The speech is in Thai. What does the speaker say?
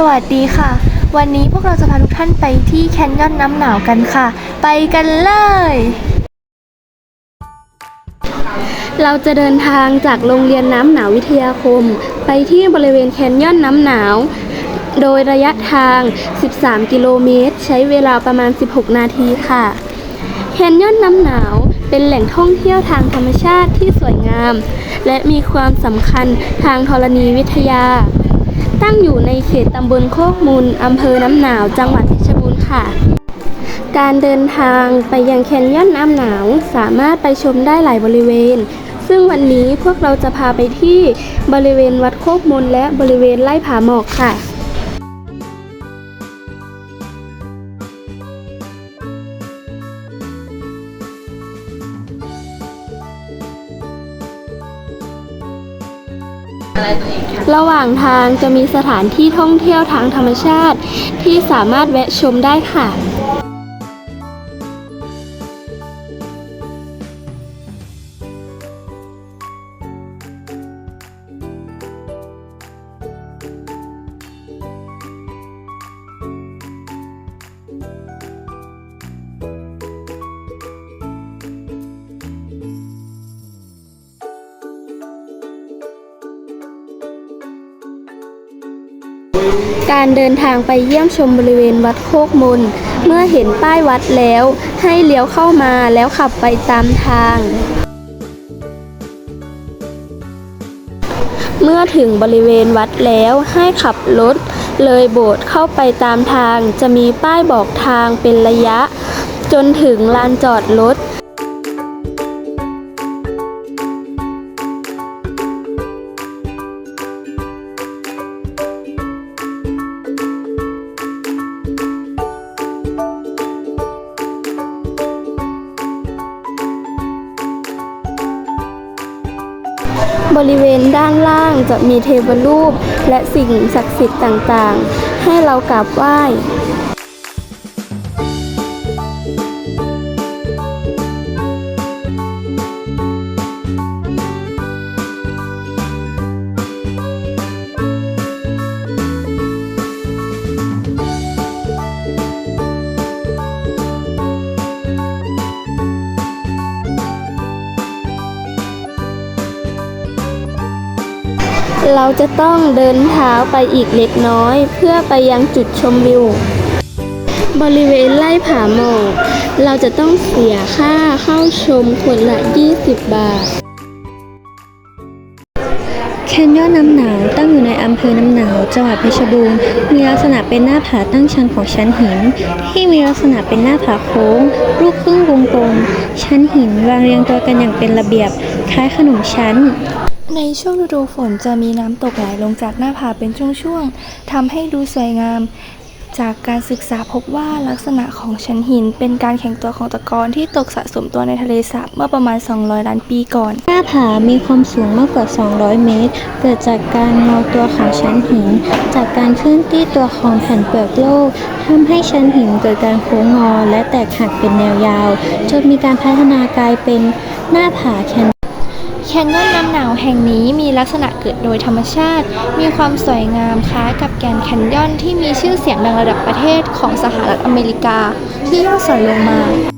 สวัสดีค่ะ วันนี้พวกเราจะพาทุกท่านไปที่แคนยอนน้ำหนาวกันค่ะ ไปกันเลย เราจะเดินทางจากโรงเรียนน้ำหนาววิทยาคม ไปที่บริเวณแคนยอนน้ำหนาว โดยระยะทาง 13 กิโลเมตร ใช้เวลาประมาณ 16 นาทีค่ะ แคนยอนน้ำหนาวเป็นแหล่งท่องเที่ยวทางธรรมชาติที่สวยงาม และมีความสำคัญทางธรณีวิทยา ตั้งอยู่ในเขตตำบลโคกมูลอำเภอน้ำหนาวจังหวัดเพชรบูรณ์ค่ะ การเดินทางไปยังแคนยอนน้ำหนาวสามารถไปชมได้หลายบริเวณ ซึ่งวันนี้พวกเราจะพาไปที่บริเวณวัดโคกมูลและบริเวณไร่ผาหมอกค่ะ ระหว่างทางจะมีสถานที่ท่องเที่ยวทางธรรมชาติที่สามารถแวะชมได้ค่ะ การเดินทางไปเยี่ยมชมบริเวณวัดโคกมน เมื่อเห็นป้ายวัดแล้ว ให้เลี้ยวเข้ามาแล้วขับไปตามทาง เมื่อถึงบริเวณวัดแล้วให้ขับรถเลยโบสถ์เข้าไปตามทาง จะมีป้ายบอกทางเป็นระยะ จนถึงลานจอดรถ บริเวณด้านล่างจะมีเทวรูปและสิ่งศักดิ์สิทธิ์ต่างๆ ให้เรากราบไหว้ เราจะต้องเดินเท้าไปอีกเล็กน้อย เพื่อไปยังจุดชมวิว บริเวณไร่ผาหมอกเราจะต้องเสียค่าเข้าชมคนละ 20 บาท แคนยอนน้ำหนาวตั้งอยู่ในอำเภอน้ำหนาวจังหวัดเพชรบูรณ์มีลักษณะเป็นหน้าผาตั้งชันของชั้นหิน ที่มีลักษณะเป็นหน้าผาโค้ง รูปครึ่งวงกลม ชั้นหินวางเรียงตัวกันอย่างเป็นระเบียบ คล้ายขนมชั้น ในช่วงฤดูฝนจะมีน้ำตกไหลลงจากหน้าผาเป็นช่วงๆทำให้ดูสวยงาม จากการศึกษาพบว่าลักษณะของชั้นหิน เป็นการแข็งตัวของตะกอนที่ตกสะสมตัวในทะเลสาบเมื่อประมาณ 200 ล้านปีก่อน หน้าผามีความสูงมากกว่า 200 เมตร เกิดจากการงอตัวของชั้นหิน จากการเคลื่อนที่ตัวของแผ่นเปลือกโลกทำให้ชั้นหินเกิดการโค้งงอและแตกหักเป็นแนวยาว จนมีการพัฒนากลายเป็นหน้าผาแคน แคนยอนน้ำหนาวแห่งนี้มีลักษณะเกิดโดยธรรมชาติ มีความสวยงามคล้ายกับแกนแคนยอนที่มีชื่อเสียงดังระดับประเทศของสหรัฐอเมริกา ที่ย่อส่วนลงมา